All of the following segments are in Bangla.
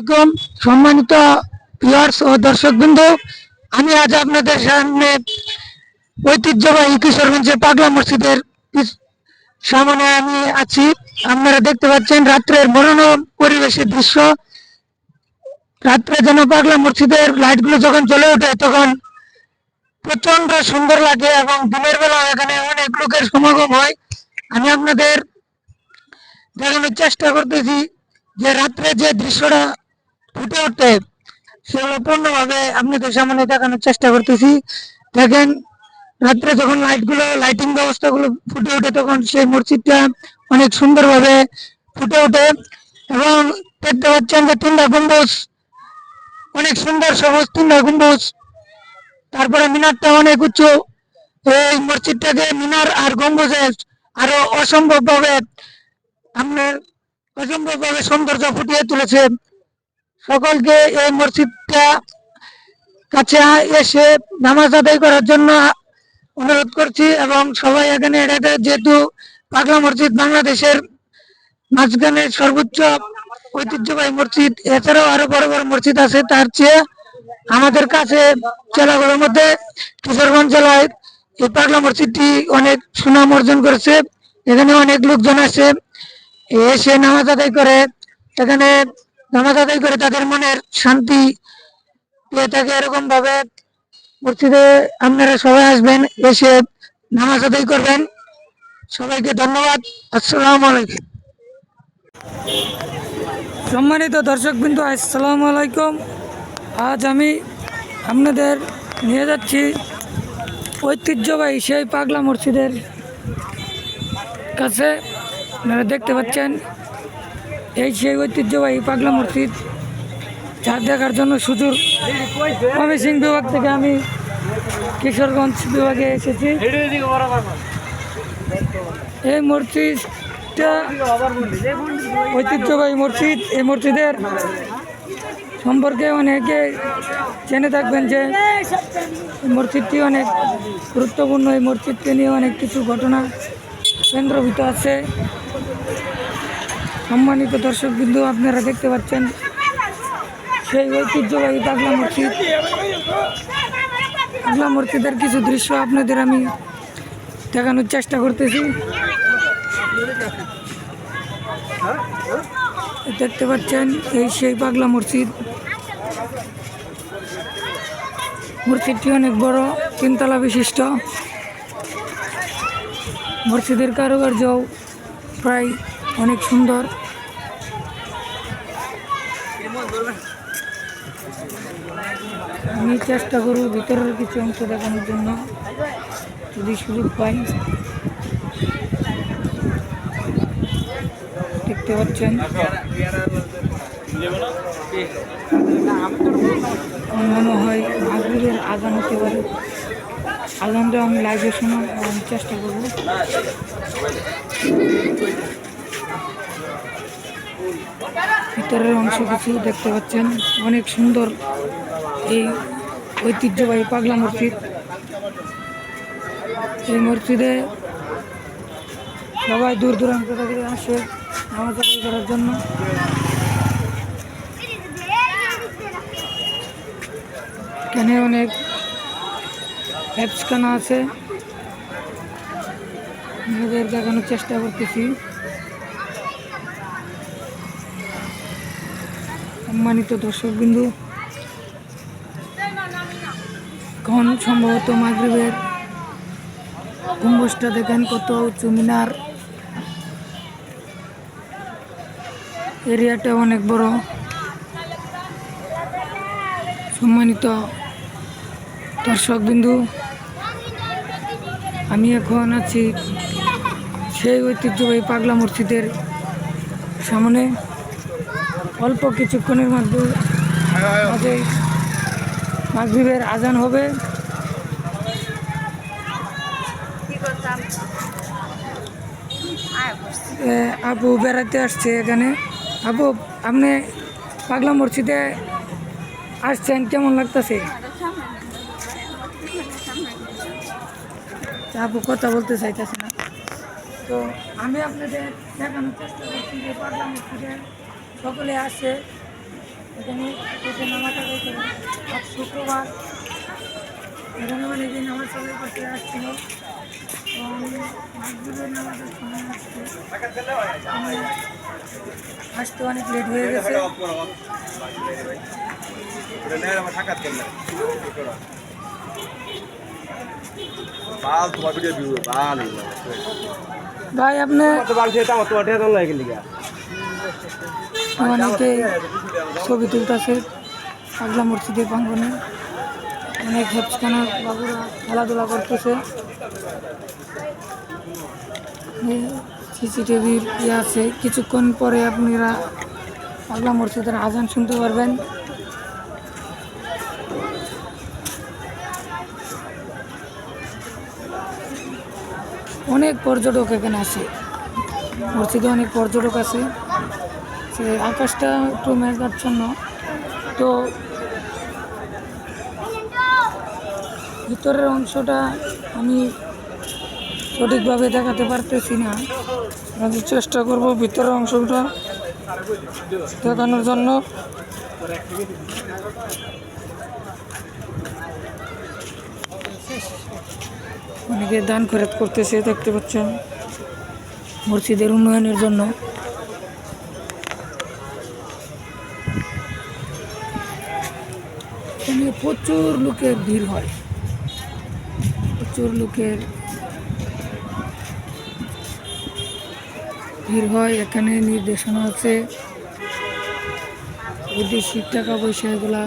আলাইকুম। সম্মানিত ভিউয়ার্স ও দর্শকবৃন্দ, আমি আজ আপনাদের সামনে ঐতিহ্যবাহী কিশোরগঞ্জের পাগলা মসজিদের সামনে আমি আছি। আপনারা দেখতে পাচ্ছেন রাত্রের মনোরম পরিবেশের দৃশ্য। রাত্রে যেন পাগলা মসজিদের লাইটগুলো যখন জ্বলে ওঠে, তখন প্রচণ্ড সুন্দর লাগে এবং দিনের বেলা এখানে অনেক লোকের সমাগম হয়। আমি আপনাদের দেখানোর চেষ্টা করতেছি যে রাত্রে যে দৃশ্যটা ফুটে ওঠে সেগুলো পূর্ণভাবে আপনাদের সামনে দেখানোর চেষ্টা করতেছি। দেখেন, রাত্রে যখন লাইটগুলো লাইটিং ব্যবস্থাগুলো ফুটে ওঠে, তখন সেই মসজিদটা অনেক সুন্দরভাবে ফুটে ওঠে এবং দেখতে পাচ্ছেন যে তিনটা গম্বুজ, অনেক সুন্দর সবুজ তিনটা গম্বুজ। তারপরে মিনারটা অনেক উঁচু। এই মসজিদটাকে মিনার আর গম্বুজে আরও অসম্ভব ভাবে আপনার অসম্ভব ভাবে সৌন্দর্য ফুটিয়ে তুলেছে। সকলকে এই মসজিদটা কাছে এসে নামাজ আদায় করার জন্য অনুরোধ করছি এবং সবাই এখানে এটা যেহেতু পাগলা মসজিদ বাংলাদেশের মাঝখানে সর্বোচ্চ ঐতিহ্যবাহী মসজিদ, এছাড়াও আরও বড় বড় মসজিদ আছে, তার চেয়ে আমাদের কাছে জেলাগুলোর মধ্যে কিশোরগঞ্জ জেলায় এই পাগলা মসজিদটি অনেক সুনাম অর্জন করেছে। এখানে অনেক লোকজন আছে এসে নামাজ আদায় করে। এখানে নামাজ আদায় করে তাদের মনের শান্তি পেয়ে থাকে এরকম ভাবে মসজিদে আপনারা সবাই আসবেন, এসে নামাজ আদায় করবেন। সবাইকে ধন্যবাদ। আসসালামু আলাইকুম। সম্মানিত দর্শক বিন্দু আসসালামু আলাইকুম। আজ আমি আপনাদের নিয়ে যাচ্ছি ঐতিহ্যবাহী সেই পাগলা মসজিদের কাছে। আপনারা দেখতে পাচ্ছেন এই সেই ঐতিহ্যবাহী পাগলা মসজিদ, যা দেখার জন্য সুদূর। ময়মনসিং বিভাগ থেকে আমি কিশোরগঞ্জ বিভাগে এসেছি। এই মসজিদটা ঐতিহ্যবাহী মসজিদ। এই মসজিদের সম্পর্কে অনেকে জেনে থাকবেন যে মসজিদটি অনেক গুরুত্বপূর্ণ। এই মসজিদকে নিয়ে অনেক কিছু ঘটনা কেন্দ্রভূত আছে। সম্মানিত দর্শক বিন্দু আপনারা দেখতে পাচ্ছেন সেই ঐতিহ্যবাহী পাগলা মসজিদ। পাগলা মসজিদের কিছু দৃশ্য আপনাদের আমি দেখানোর চেষ্টা করতেছি। দেখতে পাচ্ছেন এই সেই পাগলা মসজিদ। মসজিদটি অনেক বড়, তিনতলা বিশিষ্ট। মসজিদের কারুকার্য প্রায় অনেক সুন্দর। আমি চেষ্টা করব ভিতরের কিছু অংশ দেখানোর জন্য, যদি সুযোগ পাই। দেখতে পাচ্ছেন? মনে হয় মাগরীবের আজান হতে পারে। আজানটা আমি লাইভে শোনার চেষ্টা করব। ভিতরের অংশ কিছু দেখতে পাচ্ছেন। অনেক সুন্দর এই ঐতিহ্যবাহী পাগলা মসজিদ। এই মসজিদে সবাই দূর দূরান্ত থেকে আসে নামাজ করার জন্য। এখানে অনেক অ্যাপসখানা আছে। আপনাদের দেখানোর চেষ্টা করতেছি। সম্মানিত দর্শক বিন্দু এখন সম্ভবত মাগরীবের গম্বুজটা দেখেন কত উঁচু মিনার। এরিয়াটা অনেক বড়। সম্মানিত দর্শক বিন্দু আমি এখন আছি সেই ঐতিহ্যবাহী পাগলা মসজিদের সামনে। অল্প কিছুক্ষণের মধ্যে মাগরীবের আজান হবে। আপু বেড়াতে আসছে এখানে। আপু আপনি পাগলা মসজিদে আসছেন, কেমন লাগতেছে? আপু কথা বলতে চাইতেছে না। তো আমি আপনাদের দেখানোর চেষ্টা করছি যে পাগলা মসজিদে সকলে আসে। এখানে এসে নামাটা করতে আর শুক্রবার। এখানে অনেকদিন নামাজ সবাই করতে আসছিল। এবং নামাজের সময় আসছে। আমি আসতে অনেক লেট হয়ে গেছে। ভাই আপনি তোমার লাগে অনেকে ছবি তুলতেছে, পাগলা মসজিদের প্রাঙ্গনে অনেক হেফসখানার বাবুরা খেলাধুলা করতেছে। সিসিটিভির ইয়ে আছে। কিছুক্ষণ পরে আপনারা পাগলা মসজিদের আজান শুনতে পারবেন। অনেক পর্যটক এখানে আসে মসজিদে অনেক পর্যটক আছে। সে আকাশটা একটু মেঘাচ্ছন্ন তো ভিতরের অংশটা আমি সঠিকভাবে দেখাতে পারতেছি না। আমি চেষ্টা করব ভিতরের অংশটা দেখানোর জন্য। অনেকে দান খরচ করতেছে, দেখতে পাচ্ছেন। মসজিদের উন্নয়নের জন্য। প্রচুর লোকের ভিড় হয়। প্রচুর লোকের ভিড় হয়। এখানে নির্দেশনা আছে। বৈদেশিক টাকা পয়সা এগুলা।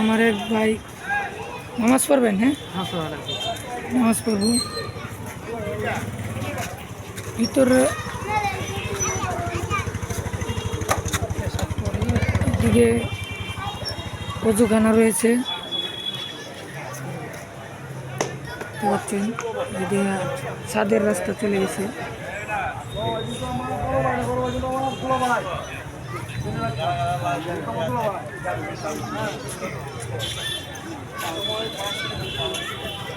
আমার এক ভাই নামাজ পড়বেন হ্যাঁ? নামাজ পড়ব। ভিতরে দিকে অজুখানা রয়েছে। পাচ্ছেন এদিকে ছাদের রাস্তা চলে গেছে। এই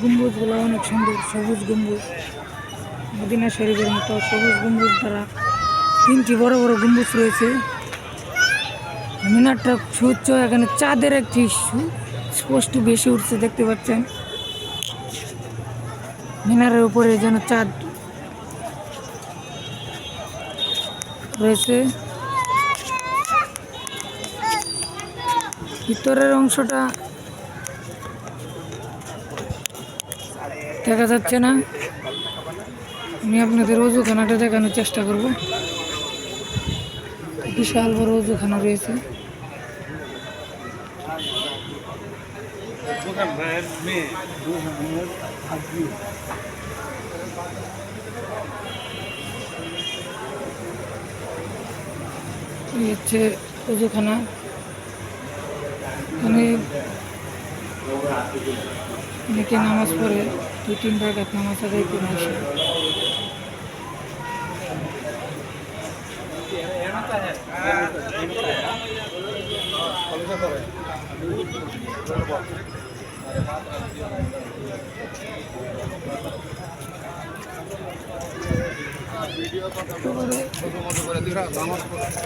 গম্বুজগুলো অনেক সুন্দর, সবুজ গম্বুজ। মদিনা শরীফের মতো সবুজ গম্বুজ দ্বারা তিনটি বড় বড় গম্বুজ রয়েছে। মিনারটা সুচ্চ এখানে চাঁদের একটি স্পষ্ট বেশি উঠছে, দেখতে পাচ্ছেন। মিনারের উপরে যেন চাঁদ রয়েছে। ভিতরের অংশটা দেখা যাচ্ছে না। আমি আপনাদের অজুখানাটা দেখানোর চেষ্টা করব। বিশাল বড় অজুখানা রয়েছে। হচ্ছে অজুখানা। এখানে নামাজ পড়ে। দুই তিন রাকাত নামাজ আদায় করে আসে।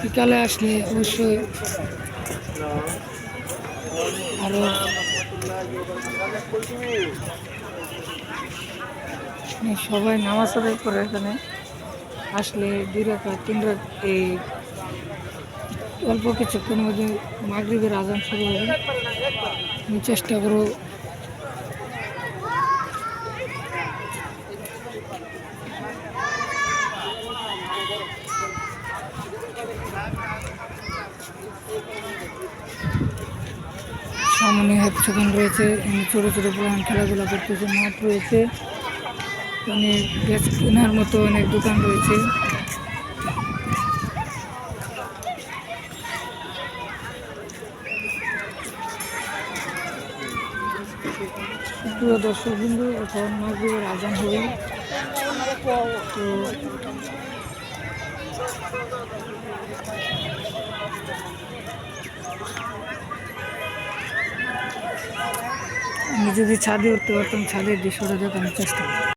বিকালে আসলে অবশ্যই আরও সবাই নামাজ আদায় করে এখানে আসলে দুই রাখা, তিন এই অল্প কিছুক্ষণ মধ্যে মাগরিবের আজান শুরু হবে। আমি চেষ্টা করব। সামনে হেফসোখান রয়েছে। এখানে ছোটো ছোটো প্রাণ খেলাধুলা করতেছে, মাঠ রয়েছে। অনেক গ্যাস কেনার মতো অনেক দোকান রয়েছে। দর্শক বিন্দু এখন মাগরীবের আজান হবে। তো আমি যদি ছাদে উঠতে পারতাম, ছাদের দৃশ্যটা দেখানোর চেষ্টা